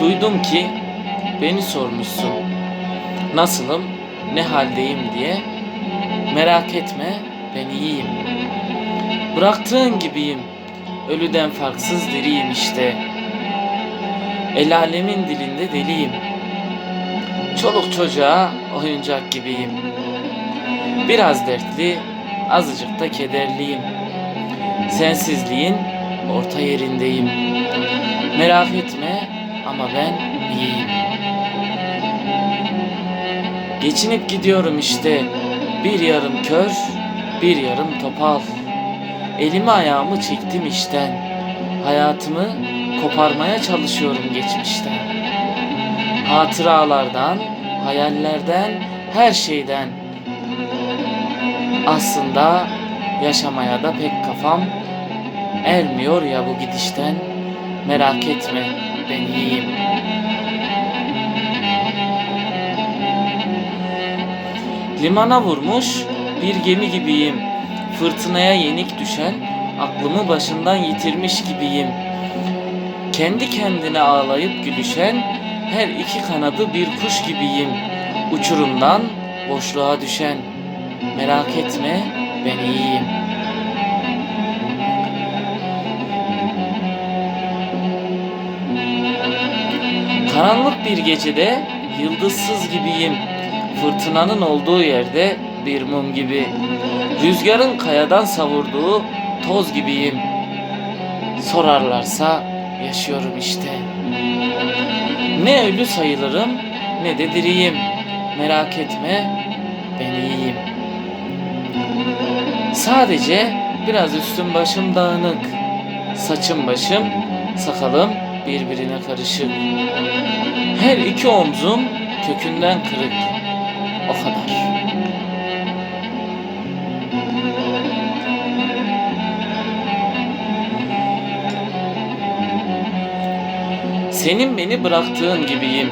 Duydum ki beni sormuşsun. Nasılım, ne haldeyim diye. Merak etme, ben iyiyim. Bıraktığın gibiyim. Ölüden farksız diriyim işte. El alemin dilinde deliyim. Çoluk çocuğa oyuncak gibiyim. Biraz dertli, azıcık da kederliyim. Sensizliğin orta yerindeyim. Merak etme ama ben iyiyim. Geçinip gidiyorum işte. Bir yarım kör, bir yarım topal. Elimi ayağımı çektim işten. Hayatımı koparmaya çalışıyorum geçmişten. Hatıralardan, hayallerden, her şeyden. Aslında yaşamaya da pek kafam ermiyor ya bu gidişten. Merak etme ben iyiyim. Limana vurmuş bir gemi gibiyim. Fırtınaya yenik düşen, aklımı başından yitirmiş gibiyim. Kendi kendine ağlayıp gülüşen, her iki kanadı bir kuş gibiyim. Uçurumdan boşluğa düşen. Merak etme, ben iyiyim. Karanlık bir gecede yıldızsız gibiyim. Fırtınanın olduğu yerde bir mum gibi. Rüzgarın kayadan savurduğu toz gibiyim. Sorarlarsa yaşıyorum işte. Ne ölü sayılırım ne de diriyim. Merak etme ben iyiyim. Sadece biraz üstüm başım dağınık. Saçım başım, sakalım birbirine karışık. Her iki omzum kökünden kırık. O kadar. Senin beni bıraktığın gibiyim.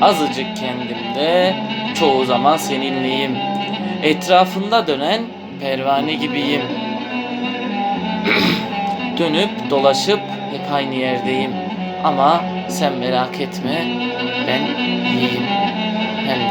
Azıcık kendimde, çoğu zaman seninleyim. Etrafında dönen pervane gibiyim. Dönüp dolaşıp hep aynı yerdeyim. Ama sen merak etme ben iyiyim. Hem